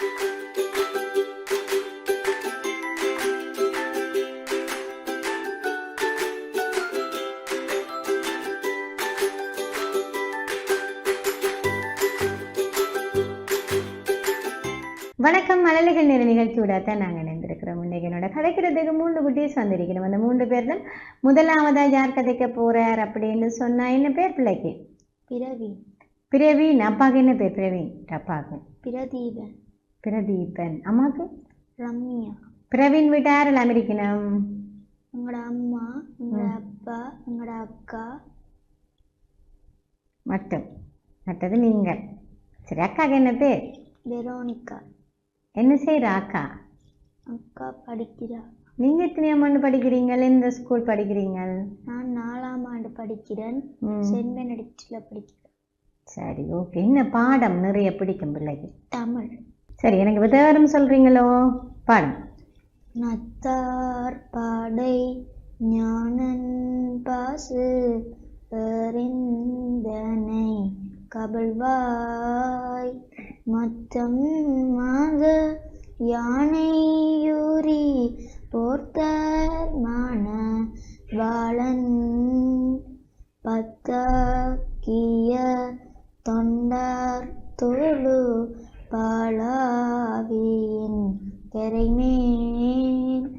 வணக்கம் மழலைகள் நிற நிகழ்ச்சியோட தான் நாங்கள் இணைந்திருக்கிறோம் இன்னைக்கு என்னோட கதைக்கிறதுக்கு மூன்று குட்டீஸ் வந்திருக்கிறோம். அந்த மூன்று பேர்ல முதலாவதா யார் கதைக்க போறார் அப்படின்னு சொன்னா என்ன பேர் பிள்ளைக்கு? பிரவி பிரவீன் அப்பாவுக்கு என்ன பேர்? பிரவீன் அப்பாவுக்கு பிரதீபன். பிரதீபன். அம்மாவுக்கு ரம்யா. பிரவீன் வீட்டு யாரெல்லாம் அமெரிக்கணும் எங்களோட அம்மா எங்களோட அப்பா எங்களோட அக்கா. மட்டும். மற்றது நீங்கள். சரி அக்காவுக்கு என்ன பேர் வெரோனிகா. என்ன செய்கிற அக்கா? அக்கா படிக்கிறா. நீங்கள் எத்தனையாம் ஆண்டு படிக்கிறீங்க எந்த ஸ்கூல் படிக்கிறீங்க நான் நாலாம் ஆண்டு படிக்கிறேன். சென்ட் பெனடிக்டில் படிக்கிறேன். சரி ஓகே. என்ன பாடம்? நிறைய பிடிக்கும் பிள்ளைக்கு. தமிழ். சரி எனக்கு விதவரம் சொல்கிறீங்களோ பாடம் நத்தார் பாடை ஞானன் பாசு எறிந்தனை கபல்வாய் மத்தம் மாக யானையூரி போர்த்தார் மான வாழன் பத்தாக்கிய தொண்டார் தோழு பாலாவியின் கரைமேன்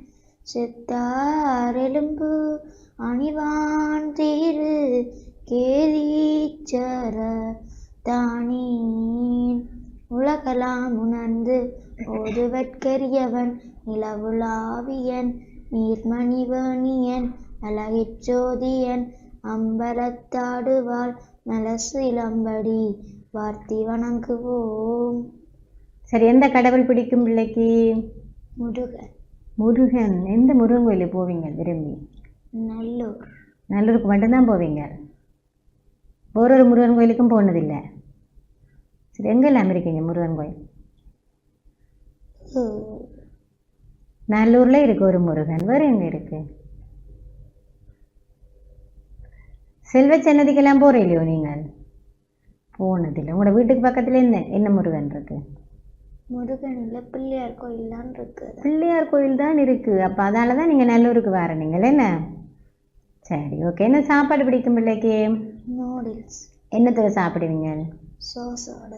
செத்தாரெலும்பு அணிவான் தீரு கேதீச்சர தானீன் உலகலாம் உணர்ந்து ஓதுவற்கரியவன் நிலவுலாவியன் நீர்மணிவணியன் அழகிச்சோதியன் அம்பலத்தாடுவாள் மலசு இளம்படி வார்த்தி வணங்குவோம். சரி எந்த கடவுள் பிடிக்கும் பிள்ளைக்கு? முருகன். முருகன். எந்த முருகன் கோயிலுக்கு போவீங்க விரும்பி? நல்லூர். நல்லூருக்கு மட்டும்தான் போவீங்க? ஒரு ஒரு முருகன் கோயிலுக்கும் போனதில்லை. சரி எங்கெல்லாம் இருக்கீங்க முருகன் கோயில்? நல்லூரில் இருக்கு ஒரு முருகன். வேறு எங்கே இருக்கு? செல்வ சன்னதிக்கெல்லாம் போகிற இல்லையோ நீங்கள்? போனதில்லை. உங்களோட வீட்டுக்கு பக்கத்தில் என்ன என்ன முருகன் இருக்கு? முருகனில் பிள்ளையார் கோயில்லாம் இருக்குது பிள்ளையார் கோயில் தான் இருக்கு. அப்போ அதால தான் நீங்கள் நல்லூருக்கு வர நீங்கள் என்ன? சரி ஓகே. என்ன சாப்பாடு பிடிக்கும் பிள்ளைக்கு? நூடுல்ஸ். என்னத்தில் சாப்பிடுவீங்க? சோஸோட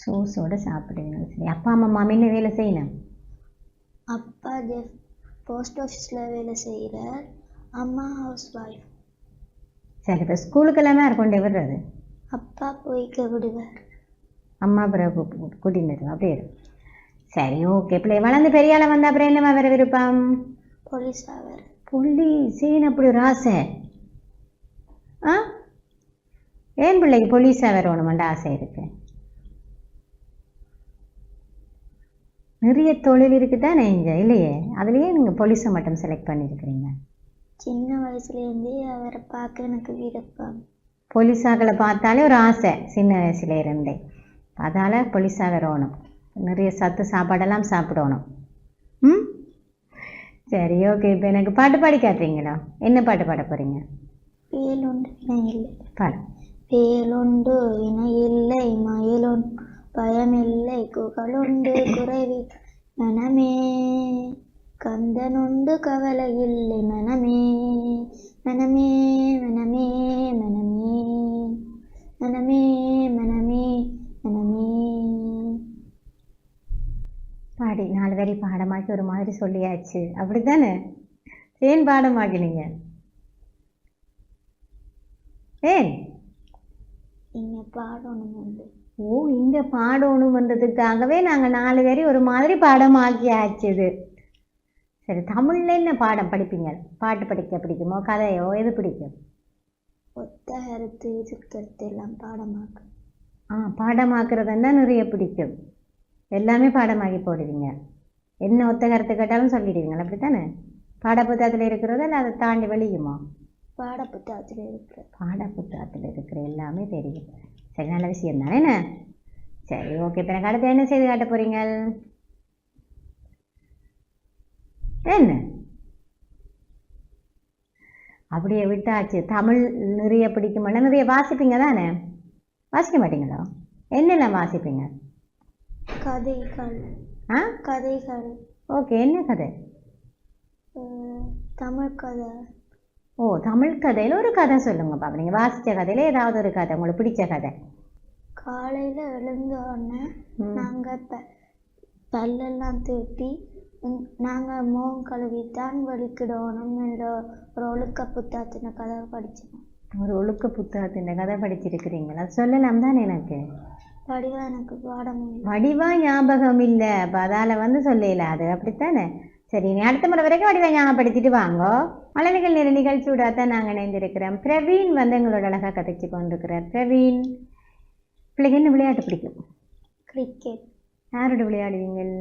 சோஸோட சாப்பிடுவீங்க. சரி அப்பா அம்மா மாமி என்ன வேலை செய்யணும்? அப்பா ஜெஃப் போஸ்ட் ஆஃபீஸில் வேலை செய்கிறார் அம்மா ஹவுஸ் ஒய்ஃப் சரி இப்போ ஸ்கூலுக்கெல்லாமே யார் கொண்டு விடுறது? அப்பா போய்க்க விடுவார். அம்மா பிறகு கூட்டின்னு அப்படியே இரு. சரி ஓகே பிள்ளை வளர்ந்து பெரிய ஆளா வந்த அப்புறம் என்னம்மா வேற விருப்பம்? போலீஸ் ஆவார் புள்ளி சீன் அப்படி ஒரு ஆசை? ஆ? ஏன் பிள்ளைக்கு போலீஸாக வரணுமென்ற ஆசை இருக்கு? நிறைய தொழில் இருக்குதானே இங்கே? இல்லையே. அதுலேயே நீங்கள் போலீஸை மட்டும் செலக்ட் பண்ணியிருக்கிறீங்க. சின்ன வயசுலேருந்தே அவரை பார்க்க எனக்கு விருப்பம். போலீஸாக்களை பார்த்தாலே ஒரு ஆசை சின்ன வயசுல இருந்தே அதால் போலீஸாக வரணும் நிறைய சத்து சாப்பாடெல்லாம் சாப்பிடணும். ம்? சரி ஓகே இப்போ எனக்கு பாட்டு பாடி காட்டுறீங்களா? என்ன பாட்டு பாட போகிறீங்க வேலுண்டு வினையில்லை பாடு. வேலுண்டு வினையில்லை மயிலுண்டு பயமில்லை. குகழுண்டு குறைவி மனமே. கந்தனுண்டு கவலை இல்லை மனமே. மனமே மனமே மனமே. மனமே மனமே. பாடி நாலு வரி பாடமாக்கி ஒரு மாதிரி சொல்லியாச்சு. அப்படித்தானே? ஏன் பாடமாக்கினீங்க ஏன்? இங்கே பாடணும் உண்டு ஓ இங்க பாடணும் வந்ததுக்காகவே நாங்க நாலு வரி ஒரு மாதிரி பாடமாக்கியாச்சு இது. சரி தமிழ்ல என்ன பாடம் படிப்பீங்க? பாட்டு படிக்க பிடிக்குமோ கதையோ எது பிடிக்கும்? ஒத்த கருத்து எல்லாம் பாடமாக்கு ஆ பாடமாக்குறது தான் நிறைய பிடிக்கும்? எல்லாமே பாடமாக்கி போடுவீங்க. என்ன ஒத்த கருத்து கேட்டாலும் சொல்லிடுவீங்களா? அப்படித்தானே? பாடப்புத்தகத்தில் இருக்கிறதோ இல்லை அதை தாண்டி வெளியுமா? பாட புத்தகத்தில் இருக்கிற பாட புத்தகத்தில் இருக்கிற எல்லாமே தெரியும். சரி நல்ல விஷயம் தானே என்ன? சரி ஓகே இப்போ எனக்கு அடுத்து என்ன செய்து காட்ட போறீங்க என்ன? அப்படியே விட்டாச்சு. தமிழ் நிறைய பிடிக்குமானா நிறைய வாசிப்பீங்க தானே? வாசிக்க மாட்டீங்களா? என்னெல்லாம் வாசிப்பீங்க? கதைகள். ஆ? கதைகள். ஓகே என்ன கதை? தமிழ் கதை. ஓ தமிழ் கதையில் ஒரு கதை சொல்லுங்க பாப்பா நீங்கள் வாசித்த கதையில் ஏதாவது ஒரு கதை உங்களுக்கு பிடிச்ச கதை. காலையில் எழுந்த உடனே. நாங்கள் ப பல்லெல்லாம் தூட்டி நாங்கள் முகம் கழுவித்தான் வலிக்கிடணும் என்ற ஒரு ஒழுக்க புத்தகத்தின கதை படித்தோம் ஒரு ஒழுக்க புத்தகத்தின் கதை படிச்சிருக்கிறீங்களா? சொல்லலாம் தானே எனக்கு. படிவா எனக்கு பாடம். வடிவா ஞாபகம் இல்லை அப்போ அதால் வந்து சொல்லல அது அப்படித்தானே? சரி நீ அடுத்த முறை வரைக்கும் வடிவா ஞாபகப்படுத்திட்டு வாங்கோ. மலர்கள் நிற நிகழ்ச்சியோட தான் நாங்கள் இணைந்திருக்கிறோம். பிரவீன் வந்து எங்களோட அழகாக கதைச்சு கொண்டிருக்கிறார். பிரவீன் பிள்ளைங்க என்ன விளையாட்டு பிடிக்கும்? கிரிக்கெட். யாரோட விளையாடுவீங்கள்?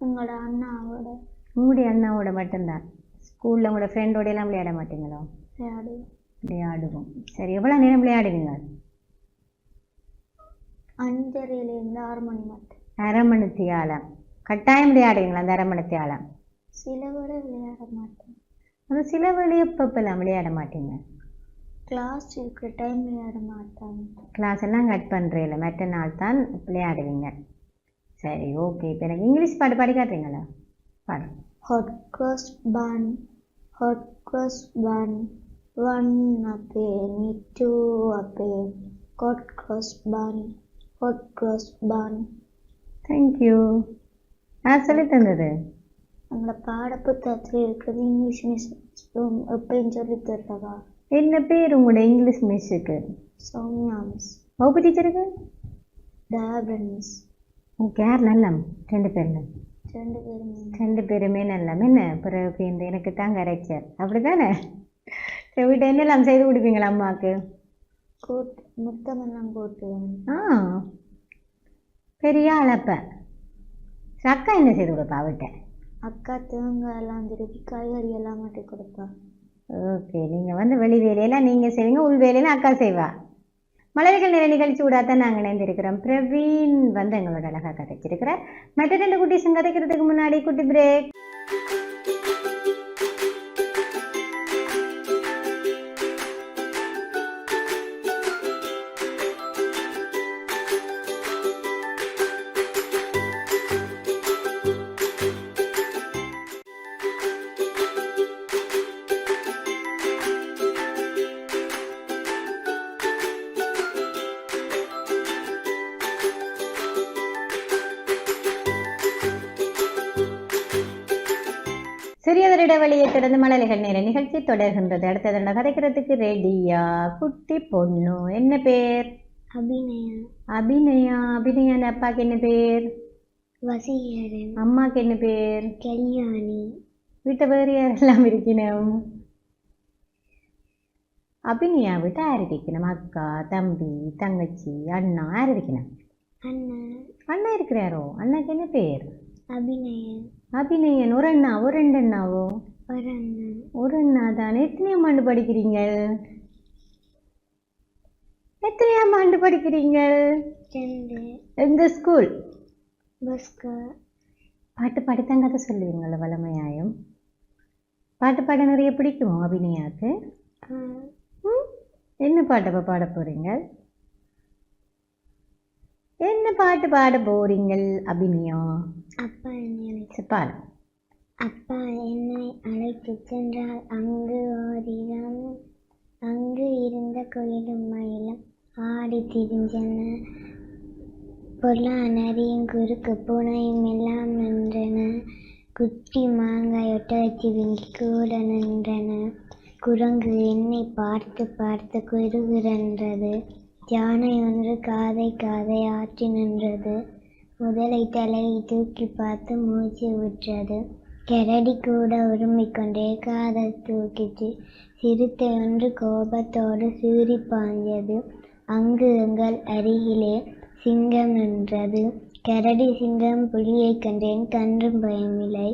உங்களோட அண்ணாவோட. உங்களுடைய அண்ணாவோட மட்டும்தான். ஸ்கூலில் உங்களோட ஃப்ரெண்டோட எல்லாம் விளையாட மாட்டீங்களோ? விளையாடு விளையாடுவோம். சரி எவ்வளோ நேரம் விளையாடுவீங்க? அஞ்சரையிலேருந்து ஆறு மணி மட்டும் அரை மணி தியாலம் கட்டாயம் விளையாடுவீங்களா அந்த அரை மணி தியாலம் சில விட விளையாட மாட்டேன். அது சில வேலையை விளையாட மாட்டீங்க? கிளாஸ் இருக்கிற டைம் விளையாட மாட்டாங்க கிளாஸ் எல்லாம் கட் பண்ணுறீங்கள மற்ற நாள் தான் விளையாடுவீங்க. சரி ஓகே இப்போ எனக்கு இங்கிலீஷ் பாட்டு பாடி காட்டுறீங்களா? பாடு. Hot cross bun hot cross bun one a penny two a penny hot cross hot cross bun thank you நான் சொல்லி தந்தது. நம்மள பாடப்புத்தகத்தில் இருக்கிறது இங்கிலீஷ் மிஸ் எப்பயும் சொல்லி தர்றதா என்ன பேர் உங்களோட இங்கிலீஷ் மிஸ்ஸுக்கு சௌமியா மிஸ் வகுப்பு டீச்சருக்கு? டேபன் மிஸ் ஓகே யார் நல்லம்? ரெண்டு பேரில் ரெண்டு பேரும். ரெண்டு பேருமே நல்லம். என்ன? பிறகு இந்த எனக்கு தான் கரைச்சர் அப்படி தானே சரி வீட்டை என்னெல்லாம் செய்து கொடுப்பீங்களா அம்மாவுக்கு? கூட்டு முத்தமெல்லாம் கூட்டு ஆ பெரிய அளப்ப அக்கா என்ன செய்து கொடுப்பா அவட்ட அக்கா தேங்காய் எல்லாம் திருப்பி காய்கறி எல்லாம் மாட்டி கொடுப்பா. ஓகே நீங்கள் வந்து வெளி வேலையெல்லாம் நீங்கள் செய்வீங்க உள் வேலையெல்லாம் அக்கா செய்வா. மலர்கள் நிற நிகழ்ச்சி தான் நாங்கள் இணைந்திருக்கிறோம். பிரவீன் வந்து எங்களோட அழகாக கதைச்சிருக்கிறார். மற்ற ரெண்டு குட்டீஸும் கதைக்கிறதுக்கு முன்னாடி குட்டி பிரேக் தொடர்ந்து மலர்கள் நேர நிகழ்ச்சி தொடர்கின்றது. அடுத்தது கதைக்கிறதுக்கு ரெடியா? குட்டி பொண்ணு. என்ன பேர்? அபிநயா. அபிநயா. அபிநயான் அப்பாக்கு என்ன பேர்? வசீகரன். அம்மாக்கு என்ன பேர்? கல்யாணி. வீட்டை வேறு யாரெல்லாம் இருக்கணும் அபிநயா வீட்டை யார் இருக்கணும் அக்கா தம்பி தங்கச்சி அண்ணா யார் இருக்கணும் அண்ணன் அண்ணா இருக்கிறாரோ? அண்ணாக்கு என்ன பேர்? அபிநயன் அபிநயன். ஒரு அண்ணா ஒரு ரெண்டு அண்ணாவோ? ஒரு அண்ணன் ஒரு அண்ணா தானே எத்தனையாம் ஆண்டு படிக்கிறீங்க எத்தனையாம் ஆண்டு படிக்கிறீங்க ரெண்டு. எங்க ஸ்கூல் பாட்டு பாடித்தான் கதை சொல்லுவீங்கள வளமையாயும். பாட்டு பாட நிறைய பிடிக்குமோ அபிநயாக்கு? என்ன பாட்டப்ப பாட போறீங்க? என்ன பாட்டு பாட போறீங்க அபிநயா? அப்பா என்னை சரி, பாடு. அப்பா என்னை அழைத்து சென்றால் அங்கு ஓரிடம் அங்கு இருந்த குயிலும் மயிலும் ஆடி திரிஞ்சன பொல்லா நரியும் குறுக்கு பூனையும் எல்லாம் நின்றன. குட்டி மாங்காய் ஒட்ட வச்சு விங்கி கூட நின்றன. குரங்கு என்னை பார்த்து பார்த்து குறுகுறன்றது யானை ஒன்று காதை காதை ஆற்றி நின்றது. முதலை தலையை தூக்கி பார்த்து மூச்சு விட்டது கரடி கூட உருமிக் கொண்டே காதை தூக்கிச்சு. சிறுத்தை ஒன்று கோபத்தோடு சீறி பாய்ந்தது அங்கு எங்கள் அருகிலே சிங்கம் நின்றது. கரடி சிங்கம் புலியைக் கண்டேன். கன்றும் பயமில்லை.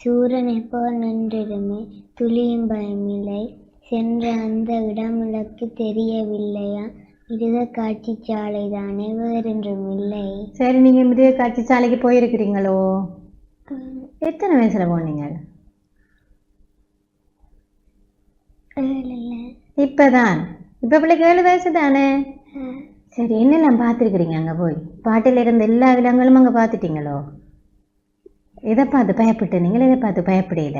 சூரனைப் போல் நின்றிருமே துளியும் பயமில்லை. சென்ற அந்த இடம் தெரியவில்லையா? மிருக காட்சி சாலை தானே வேறொன்றும் இல்லை சரி நீங்க மிருக காட்சி சாலைக்கு போயிருக்கிறீங்களோ? எத்தனை வயசுல போனீங்க இப்பதான். இப்ப பிள்ளைக்கு ஏழு வயசு தானே சரி என்னெல்லாம் பார்த்துருக்குறீங்க அங்கே போய்? பாட்டில் இருந்த எல்லா விலங்குகளும் அங்கே பார்த்துட்டீங்களோ? எதை பார்த்து பயப்பட்டு நீங்கள் எதை பார்த்து பயப்படையில?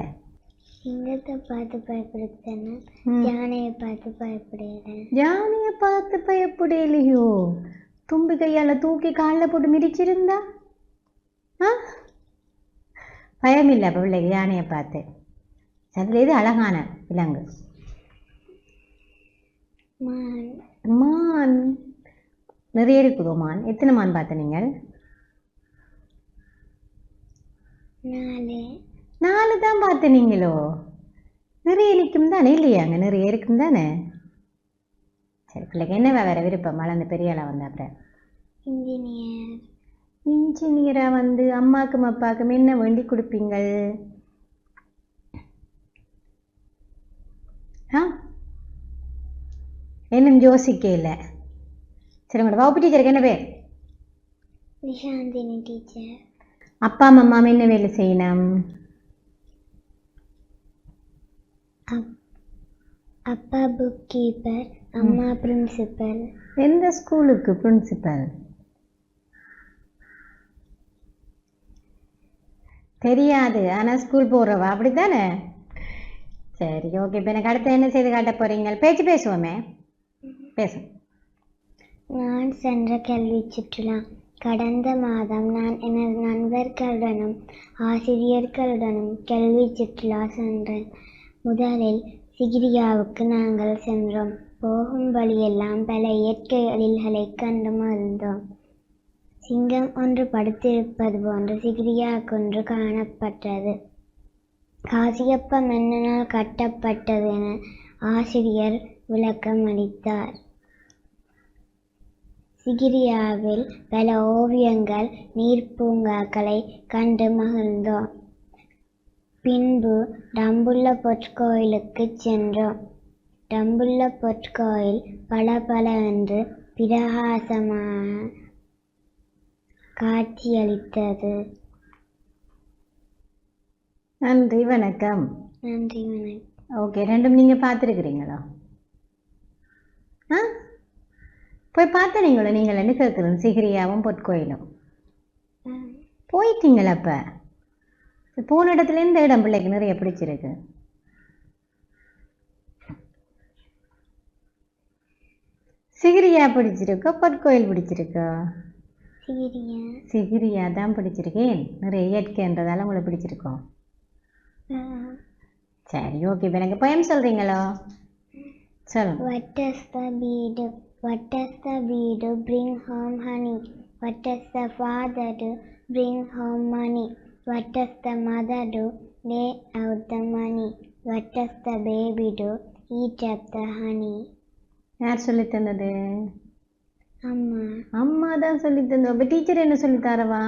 சிங்கத்தை பார்த்து பயப்படுத்தேன்னா. யானையை பார்த்து பயப்படுகிறேன் யானையை பார்த்து பயப்படையிலையோ? தும்பி கையால் தூக்கி காலில் போட்டு மிதிச்சிருந்தா? ஆ? பயமில்லை பிள்ளைக்கு யானையை பார்த்து. அதில் இது அழகான விலங்கு. மான். நிறைய இருக்குதோ மான்? எத்தனை மான் பார்த்த நீங்கள்? நாலு. தான் பார்த்த நீங்களோ? நிறைய நிற்கும் தானே இல்லையா? அங்கே நிறைய இருக்கும் தானே? சரி பிள்ளைக்கு என்ன வேற விருப்பம்? வளர்ந்து பெரிய ஆளா வந்த அப்புறம் இன்ஜினியர். இன்ஜினியராக வந்து அம்மாக்கும் அப்பாவுக்கும் என்ன வேண்டி கொடுப்பீங்கள்? ஆ? இன்னும் யோசிக்க இல்லை சரி உங்களோட வகுப்பு டீச்சருக்கு என்ன பேர்? விஷாந்தினி டீச்சர் அப்பா அம்மா என்ன வேலை செய்யணும்? அப் அப்பா புக் கீப்பர் அம்மா பிரின்சிபல் எந்த ஸ்கூலுக்கு பிரின்சிபல் தெரியாது. ஆனால் ஸ்கூல் போகிறவா அப்படி தானே சரி ஓகே இப்போ எனக்கு அடுத்து என்ன செய்து காட்ட போகிறீங்க பேச்சு பேசுவோமே. பேசும் நான் சென்ற கல்வி சுற்றுலா. கடந்த மாதம் நான் எனது நண்பர்களுடனும் ஆசிரியர்களுடனும் கல்வி சுற்றுலா சென்றேன். முதலில் சிகிரியாவுக்கு நாங்கள் சென்றோம். போகும் வழியெல்லாம் பல இயற்கை எழில்களை கண்டு மகிழ்ந்தோம். சிங்கம் ஒன்று படுத்திருப்பது போன்று சிகிரியா ஒன்று காணப்பட்டது. காசியப்ப மன்னனால் கட்டப்பட்டது என ஆசிரியர் விளக்கம் அளித்தார். சிகிரியாவில் பல ஓவியங்கள் நீர்ப்பூங்காக்களை கண்டு மகிழ்ந்தோம். பின்பு டம்புள்ள பொற்கோயிலுக்கு சென்றோம். டம்புள்ள பொற்கோயில் பல பல என்று பிரகாசமாக காட்சியளித்தது. நன்றி வணக்கம். நன்றி வணக்கம். ஓகே ரெண்டும் நீங்கள் பார்த்துருக்குறீங்களா? ஆ? போய் பார்த்தனீங்களோ நீங்கள் என்ன கேட்குறது சிகிரியாவும் பொற்கோயிலும். போயிட்டீங்களா அப்போ? போன இடத்துல இந்த இடம் பிள்ளைக்கு நிறைய பிடிச்சிருக்கு. சிகிரியா பிடிச்சிருக்கோ பொற்கோயில் பிடிச்சிருக்கோ? சிகிரியா தான் பிடிச்சிருக்கேன் நிறைய இயற்கைன்றதால உங்களை பிடிச்சிருக்கோம் சரி ஓகே இப்போ எனக்கு பயம் சொல்கிறீங்களோ சொல்லுங்க What does the bee do? What does the bee do? Bring home honey. What does the father do? Bring home money. What does the mother do? Lay out the money. What does the baby do? Eat up the honey. யார் சொல்லி தந்தது அம்மா. அம்மா தான் சொல்லி தந்தோம். அப்போ teacher என்ன சொல்லி தரவா?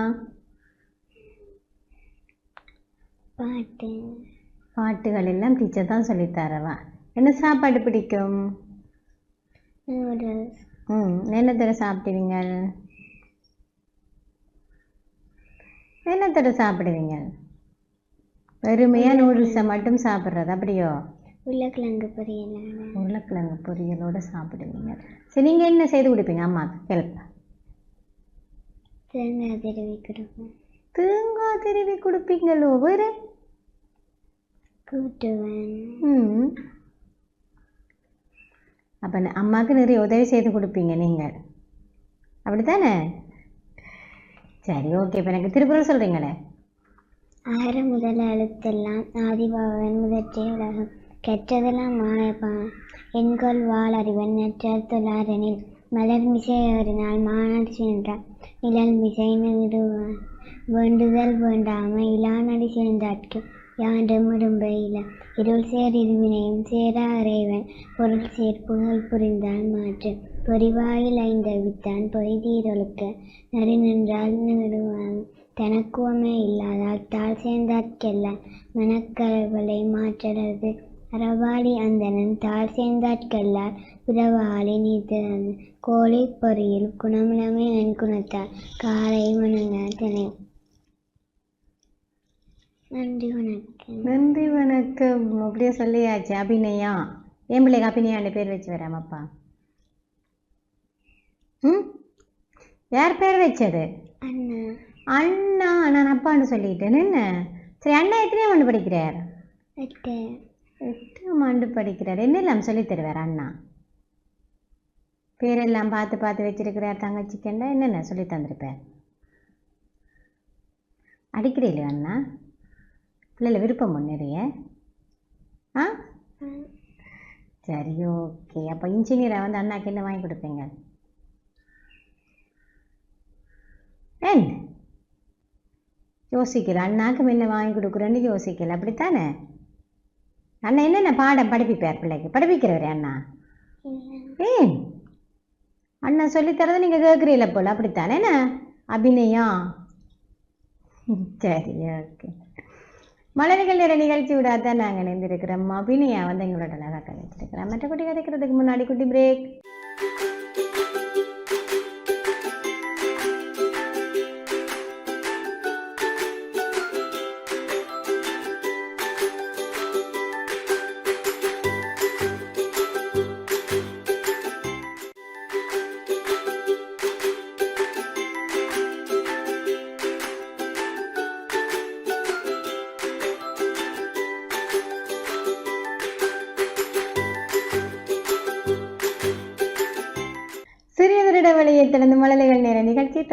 பாட்டு. பாட்டுகள் எல்லாம் டீச்சர் தான் சொல்லி தரவா. என்ன சாப்பாடு பிடிக்கும்? நூடுல்ஸ். ம் என்ன தடவை சாப்பிடுவீங்க என்ன தடவை சாப்பிடுவீங்க வெறுமையாக நூடுல்ஸை மட்டும் சாப்பிட்றது அப்படியோ? உருளைக்கிழங்கு பொரியல். உருளைக்கிழங்கு பொரியலோட சாப்பிடுவீங்க சரி நீங்கள் என்ன செய்து கொடுப்பீங்க? அம்மாவுக்கு ஹெல்ப் தேங்காய் திருவி கொடுப்பேன் தேங்காய் திருவி கொடுப்பீங்களோ வேறு? கூட்டுவேன். அப்போ அம்மாவுக்கு நிறைய உதவி செய்து கொடுப்பீங்க நீங்கள் அப்படித்தானே? சரி ஓகே இப்போ எனக்கு திருக்குறள் சொல்கிறீங்களே ஆற முதல் எழுத்தெல்லாம் ஆதிபாவன் முதற்றே உலகம். கற்றதெல்லாம் மாயப்பான் எண்கொள் வாழ் அறிவன் நற்றார் தொழாரெனில் மலர் மிசை அவரினால் மாநாடு சென்றார் நிழல் மிசை நிறுவான் வேண்டுதல் வேண்டாமை இலானடி சேர்ந்தாட்கு யாண்டும் இடும்ப இருள் சேர் இருவினையும் சேரா அறைவன் பொருள் சேர் புகழ் புரிந்தால் மாற்று. பொறிவாயில் ஐந்தவித்தான் பொய்தீரொழுக்க நறு நின்றால் நிறுவான் தனக்குவமே இல்லாதால் தாழ் சேர்ந்தாற்கெல்லாம் மனக்கரவலை மாற்றறது அறவாளி அந்தணன் தாழ் சேர்ந்தாற்கெல்லார் பிறவாளி நீத்தது கோழி பொறியில் குணமிழமை என் குணத்தால் காலை வணங்காதனை நன்றி வணக்கம். நன்றி வணக்கம். அப்படியே சொல்லியாச்சு அபிநயா. என் பிள்ளைக்கு அபிநயாண்டு பேர் வச்சு வராமப்பா ம்? யார் பேர் வச்சது? அண்ணா. அண்ணா நான் அப்பான்னு சொல்லிட்டேன். என்ன? சரி அண்ணா எத்தனையாம் ஆண்டு படிக்கிறார்? எட்டு. எட்டாம் ஆண்டு படிக்கிறார். என்னெல்லாம் சொல்லித் தருவார் அண்ணா? பேரெல்லாம் பார்த்து பார்த்து வச்சிருக்கிறார் தங்கச்சிக்கண்டா என்னென்ன சொல்லி தந்திருப்பார்? அடிக்கிறீங்களே அண்ணா? பிள்ளைல விருப்பம் முன்னேறிய ஆ? சரி ஓகே. அப்போ இன்ஜினியரை வந்து அண்ணாக்கு என்ன வாங்கி கொடுப்பீங்க? என்ன யோசிக்கல. அண்ணாக்கு முன்ன வாங்கி கொடுக்குறேன்னு யோசிக்கல. அப்படித்தானே? அண்ணா என்னென்ன பாடம் படிப்பிப்பார் பிள்ளைக்கு? படிப்பிக்கிறவரே அண்ணா? ஏன்? அண்ணா சொல்லித்தரதை நீங்கள் கேட்குறீல போல அப்படித்தானே என்ன அபிநயம் சரி ஓகே. மலர்கள் நிற நிகழ்ச்சி விடாதான் நாங்கள் இணைந்திருக்கிறோம். அபிநயா வந்து எங்களோட அழகாக கதைச்சிருக்கிறோம் மற்ற குட்டி கதைக்கிறதுக்கு முன்னாடி குட்டி பிரேக்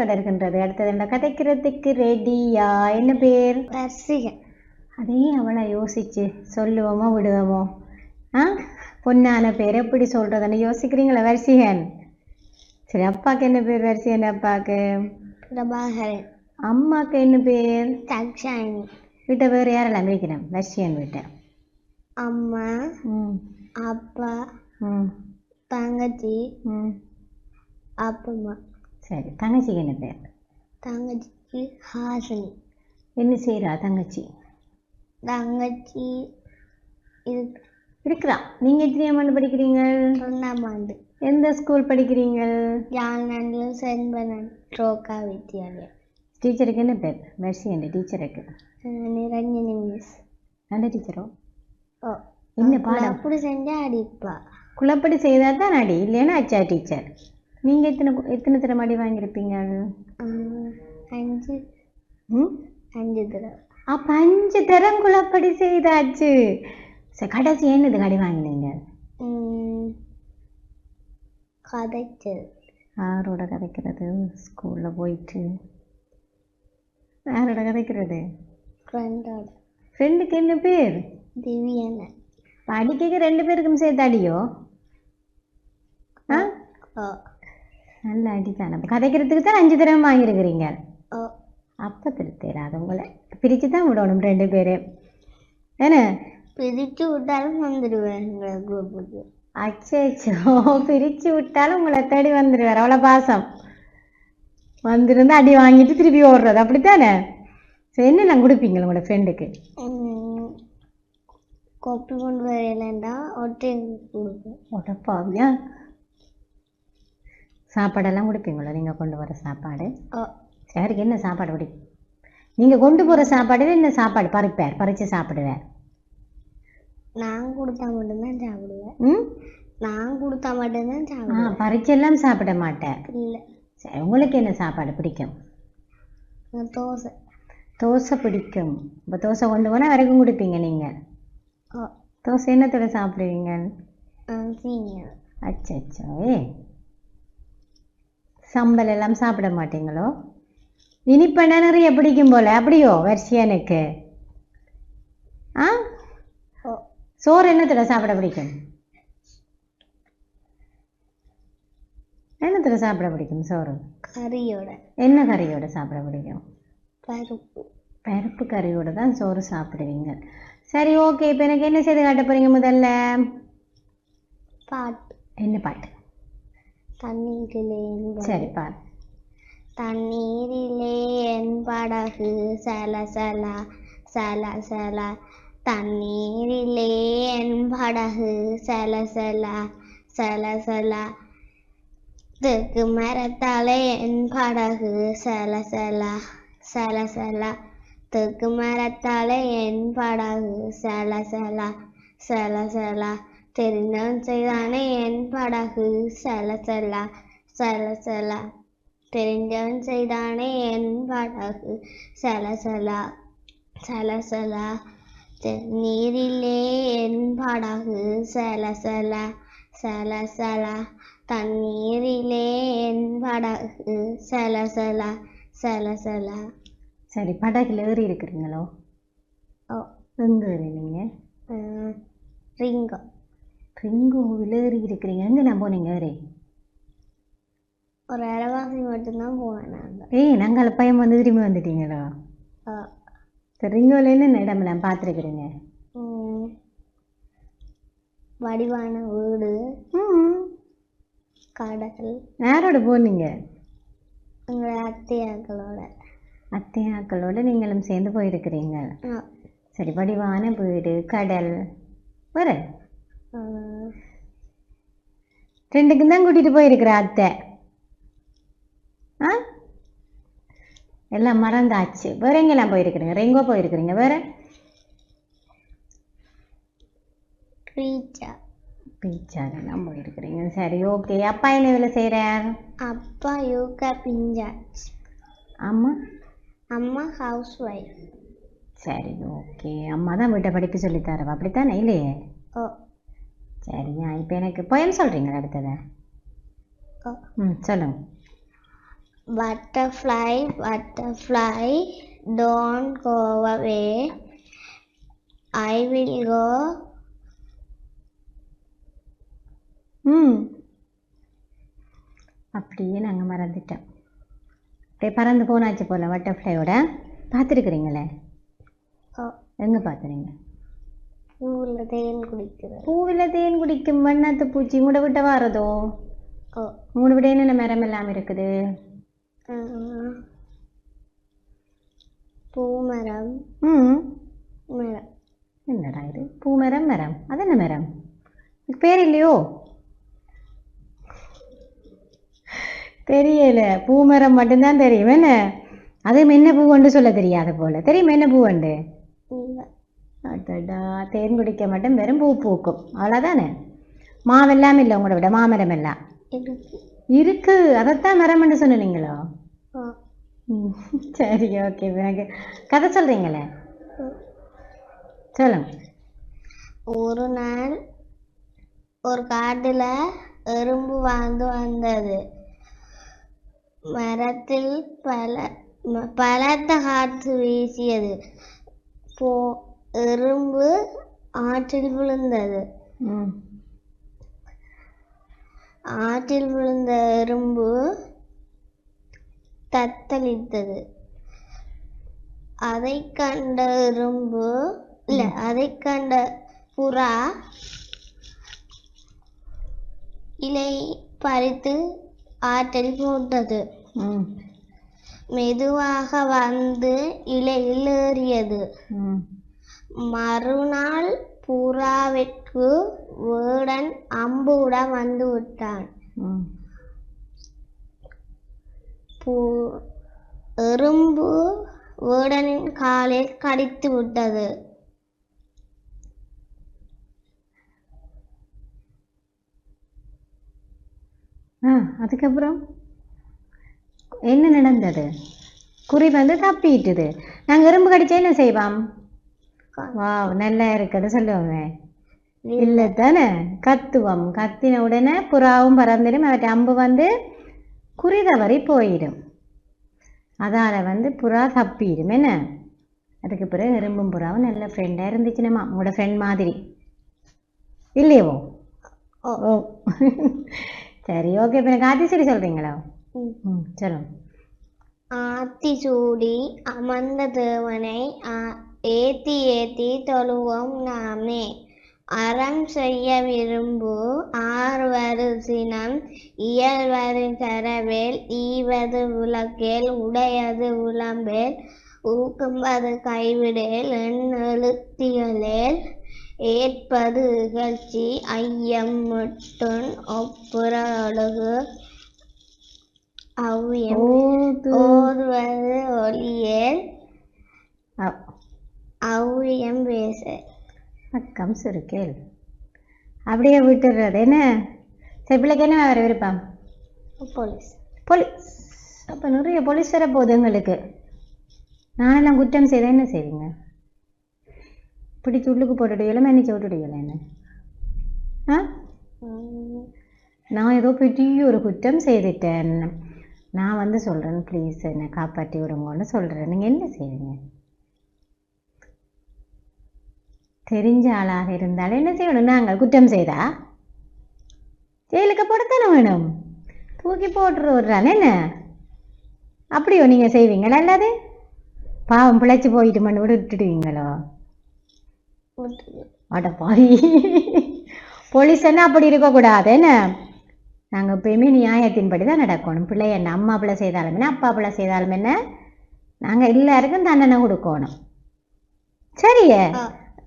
தொடர்கின்றது. அடுத்தது இந்த கதைக்கிறதுக்கு ரெடியா என்ன பேர்? ரசிகன். அதையும் அவளை யோசிச்சு சொல்லுவோமோ விடுவோமோ? ஆ? பொண்ணான பேர் எப்படி சொல்றதுன்னு யோசிக்கிறீங்களா வரிசிகன் சரி அப்பாக்கு என்ன பேர் வரிசிகன் அப்பாக்கு? பிரபாகரன். அம்மாக்கு என்ன பேர்? தக்ஷாயினி. வீட்டை வேறு யாரெல்லாம் வைக்கிறேன் வரிசிகன் வீட்டை. அம்மா அப்பா தங்கச்சி அப்பம்மா. சரி தங்கச்சிக்கு என்ன பேர்? தங்கச்சிக்கு ஹாசினி. என்ன செய்கிறா தங்கச்சி? தங்கச்சி இருக்கு இருக்கிறா. நீங்கள் எத்தனையாம் ஆண்டு படிக்கிறீங்க? ரெண்டாம் ஆண்டு. எந்த ஸ்கூல் படிக்கிறீங்க? ஜான்லாண்டில் சென்பனன் ரோக்கா வித்யாலயா. டீச்சருக்கு என்ன பேர்? மெர்சி என்ற டீச்சருக்கு. நிரஞ்சனி மிஸ் நல்ல டீச்சரோ? ஓ என்ன பாடம்? அப்படி செஞ்சா அடிப்பா. குழப்படி செய்தால் தான் அடி இல்லைன்னா அச்சா டீச்சர். நீங்கள் எத்தனை எத்தனை தடவை அடி வாங்கியிருப்பீங்க அஹ் அஞ்சு. ம்? அஞ்சு தடவை. அப்போ அஞ்சு தரம் குழப்படி செய்தாச்சு. சரி கடைசி என்னது அடி வாங்கினீங்க? கதைச்சது யாரோட கதைக்கிறது? ஸ்கூலில் போயிட்டு. யாரோட கதைக்கிறது? ஃப்ரெண்டோட. ஃப்ரெண்டுக்கு என்ன பேர்? திவ்யனை. படிக்க ரெண்டு பேருக்கும் சேர்த்து அடியோ? ஆ. நல்ல அடிதான் அப்போ கதைக்கிறதுக்கு தான் அஞ்சு தடவை வாங்கியிருக்கிறீங்க. ஓ. அப்போ திருத்தேராது உங்களை. பிரித்து தான் விடணும் ரெண்டு பேர். என்ன பிரிச்சு விட்டாலும் வந்துடுவேன் எங்களை குரூப்புக்கு அச்சோ பிரித்து விட்டாலும் உங்களை தேடி வந்துடுவார் அவ்வளோ பாசம். வந்திருந்து அடி வாங்கிட்டு திருப்பி ஓடுறது. அப்படித்தானே? சரி என்னெல்லாம் கொடுப்பீங்க உங்களோட ஃப்ரெண்டுக்கு கொப்பி கொண்டு வரையிலண்டா ஒட்டை கொடுப்பேன். உடப்பாவியா? சாப்பாடெல்லாம் கொடுப்பீங்களா? நீங்கள் கொண்டு வர சாப்பாடு? சாருக்கு என்ன சாப்பாடு பிடிக்கும் நீங்கள் கொண்டு போகிற சாப்பாடு என்ன சாப்பாடு பறிப்பார் பறித்து சாப்பிடுவார்? நான் கொடுத்தா மட்டும்தான் சாப்பிடுவேன். ம்? நான் கொடுத்தா மட்டும்தான் ஆ சாப்பிடுவேன். பறிச்செல்லாம் சாப்பிட மாட்டேன் இல்லை. சரி உங்களுக்கு என்ன சாப்பாடு பிடிக்கும்? தோசை. தோசை பிடிக்கும். இப்போ தோசை கொண்டு போனால் வரைக்கும் கொடுப்பீங்க நீங்கள் தோசை என்னத்தோட சாப்பிடுவீங்க? சீனியர் அச்சோ ஏ சம்பல் எல்லாம் சாப்பிட மாட்டீங்களோ? இனிப்பெண்ணா நிறைய பிடிக்கும் போல. அப்படியோ வரிசையானுக்கு ஆ? சோறு என்னத்தோட சாப்பிட பிடிக்கும்? என்னத்தோட சாப்பிட பிடிக்கும் சோறு? கறியோட. என்ன கறியோட சாப்பிட பிடிக்கும்? பருப்பு. பருப்பு கறியோட தான் சோறு சாப்பிடுவீங்க. சரி ஓகே இப்போ எனக்கு என்ன செய்து காட்ட போறீங்க முதல்ல? பாட்டு. என்ன பாட்டு? தண்ணீரிலே சரி பாட்டு தண்ணீரிலே என் படகு சல சல சல சல. தண்ணீரிலே என் படகு சல சல சல சல. தெற்கு மரத்தாலே என் படகு சல சல சல சல. தெற்கு மரத்தாலே என் படகு சல சல. தெரிந்தவன் செய்தானே என் படகு சல சல சலசலா தெரிஞ்சவன் செய்தானே என் படகு சலசலா சலசலா நீரிலே என் படகு சலசலா சலசலா தண்ணீரிலே என் படகு சலசலா சலசலா சரி படகுல ஏறி இருக்கிறீங்களோ? ஓ. எங்க ஏறினீங்க அஹ், ரிங்கோ ஏறி இருக்கிறீங்க. எங்க நான் போனீங்க ஏறி ஒரு அரைவாசி மட்டும்தான் போனேன் நாங்கள் ஏய் நாங்கள் பையன் வந்து திரும்பி வந்துட்டீங்களோ? ரிங்கோவில் என்னென்ன இடமெல்லாம் பார்த்துருக்குறீங்க. வடிவான வீடு. ம் கடல். யாரோட போனீங்க எங்களோட அத்தையாக்களோட. அத்தையாக்களோட நீங்களும் சேர்ந்து போயிருக்கிறீங்க. சரி வடிவான வீடு கடல். வர அஹ், ரெண்டுக்கும் தான் கூட்டிட்டு போயிருக்கிற அத்தை. ஆ? எல்லாம் மறந்தாச்சு. வேற எங்கெல்லாம் போயிருக்கிறீங்க? ரெங்கோ போயிருக்கிறீங்க? வேற? ரீச்சா பீச்சாரெல்லாம் போயிருக்கிறீங்க. சரி ஓகே. அப்பா என்ன வேலை செய்கிறார் அப்பா யோகா பிஞ்சாச் அம்மா? அம்மா ஹவுஸ் ஒய்ஃப் சரி ஓகே. அம்மா தான் வீட்டை படிப்பு சொல்லித் தரவா. அப்படித்தானே இல்லையே? ஓ. சரியா இப்போ எனக்கு poem சொல்கிறீங்களா அடுத்ததை? ம் சொல்லுங்க. Butterfly, butterfly, don't go away. I will go. ம். அப்படியே நாங்கள் மறந்துட்டோம். அப்படியே பறந்து போனாச்சு போல பட்டர்ஃப்ளையோட பார்த்துருக்குறீங்களே? ஓ எங்கே பார்த்துறீங்க பூவில் தேன் குடிக்கிறது பூவில் தேன் குடிக்கும் வண்ணத்து பூச்சி உங்களோட விட்ட வாரதோ ஓ உங்களோட விட என்னென்ன மரம் எல்லாம் இருக்குது பூமரம் ம் மரம் என்னடா இது பூமரம் மரம் அது என்ன மரம் பேர் இல்லையோ தெரியல பூமரம் மட்டும்தான் தெரியும் என்ன அதுவும் என்ன பூவண்டு சொல்ல தெரியாத போல தெரியுமா என்ன பூவண்டு இல்லை அடடா தேன் குடிக்க மட்டும் வெறும் பூ பூக்கும். அவ்வளோதானே மாவெல்லாம் இல்லை உங்களோட விட மாமரம் எல்லாம் இருக்கு. அதைத்தான் மரம்னு சொன்னீங்களோ? சரி ஓகே எனக்கு கதை சொல்கிறீங்களே ஓ. சொல்லுங்க. ஒரு நாள் ஒரு காட்டுல எறும்பு வாழ்ந்து வந்தது. மரத்தில் பல பலத்த காற்று வீசியது. போ எறும்பு ஆற்றில் விழுந்தது. ஆற்றில் விழுந்த எறும்பு தத்தளித்தது. அதை கண்ட எறும்பு இல்ல அதை கண்ட புறா இலை பறித்து ஆற்றில் போட்டது. ம். மெதுவாக வந்து இலையில் ஏறியது. ம். மறுநாள் புறாவிற்கு வேடன் அம்புட வந்து விட்டான் எறும்பு வேடனின் காலில் கடித்து விட்டது. அதுக்கப்புறம்? என்ன நடந்தது? குறி வந்து தப்பிட்டுது. நாங்கள் எறும்பு கடிச்சா என்ன செய்வோம்? வாவ் நல்லா இருக்குது சொல்லுவோமே. இல்லை. தானே கத்துவோம். கத்தின உடனே புறாவும் பறந்துடும். அவற்றை அம்பு வந்து குறி தவறி போயிடும். அதால் வந்து புறா தப்பிடும். என்ன? அதுக்கு பிறகு எறும்பும் புறாவும் நல்ல ஃப்ரெண்டாக இருந்துச்சுனம்மா உங்களோட ஃப்ரெண்ட் மாதிரி. இல்லையோ ஓ. ஓ. சரி ஓகே இப்போ எனக்கு ஆத்திசரி சொல்கிறீங்களா ம். சொல்லுங்க. ஆத்தி சூடி அமர்ந்த தேவனை ஆ- ஏத்தி ஏத்தி தொழுவோம் நாமே. அறம் செய்ய விரும்பு ஆறுவது சினம் இயல்வது கரவேல் ஈவது உலகேல் உடையது உளம்பேல் ஊக்கும்பது கைவிடேல் எண் எழுத்திகளேல் ஏற்பது இகழ்ச்சி ஐயம் முட்டுன் ஒப்புற ஒழுகு அவ்வியம். பேச. பக்கம் சுருக்கேல். அப்படியே விட்டுடுறது. என்ன? சரி பிள்ளைக்கு என்ன வேறு விருப்பம்? போலீஸ். போலீஸ். அப்போ நிறைய போலீஸ் வர போகுது எங்களுக்கு நானெல்லாம் குற்றம் செய்தால் என்ன செய்வீங்க? பிடிச்சி உள்ளுக்கு போட்டுடுவீங்களா மன்னிச்சு விட்டுடுவீங்களா என்ன? ஆ? நான் ஏதோ பெரிய ஒரு குற்றம் செய்துட்டேன். நான் வந்து சொல்கிறேன் ப்ளீஸ் என்னை காப்பாற்றி விடுங்கன்னு சொல்கிறேன் நீங்கள் என்ன செய்வீங்க? தெரிஞ்ச ஆளாக இருந்தாலும் என்ன செய்யணும்? நாங்கள் குற்றம் செய்தா? ஜெயிலுக்கு போடத்தானே வேணும்? தூக்கி போட்டுரு விடுறான் என்ன? அப்படியோ நீங்கள் செய்வீங்களா இல்லாது பாவம் பிழைச்சி போயிட்டு மண்ணு விட்டுடுவீங்களோ? அட பாவி. போலீஸ் என்ன அப்படி இருக்கக்கூடாது என்ன? நாங்கள் எப்பயுமே நியாயத்தின்படி தான் நடக்கணும். பிள்ளை என்ன அம்மா பிள்ளை செய்தாலும் என்ன அப்பா பிள்ளை செய்தாலும் என்ன? நாங்கள் எல்லாருக்கும் தண்டனை கொடுக்கணும். சரியே?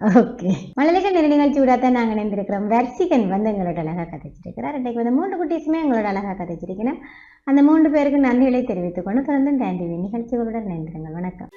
ஓகே. மழலைக்கு நிறை நிகழ்ச்சி தான் நாங்கள் நினைந்திருக்கிறோம் வர்சிகன் வந்து எங்களோட அழகாக கதைச்சிருக்கிறார். இன்றைக்கு வந்து மூன்று குட்டீஸுமே எங்களோட அழகாக கதைச்சிருக்கிறேன் அந்த மூன்று பேருக்கு நன்றிகளை தெரிவித்துக்கொண்டு தொடர்ந்து டேன் நிகழ்ச்சிகளுடன் நினைந்திருங்கள் வணக்கம்.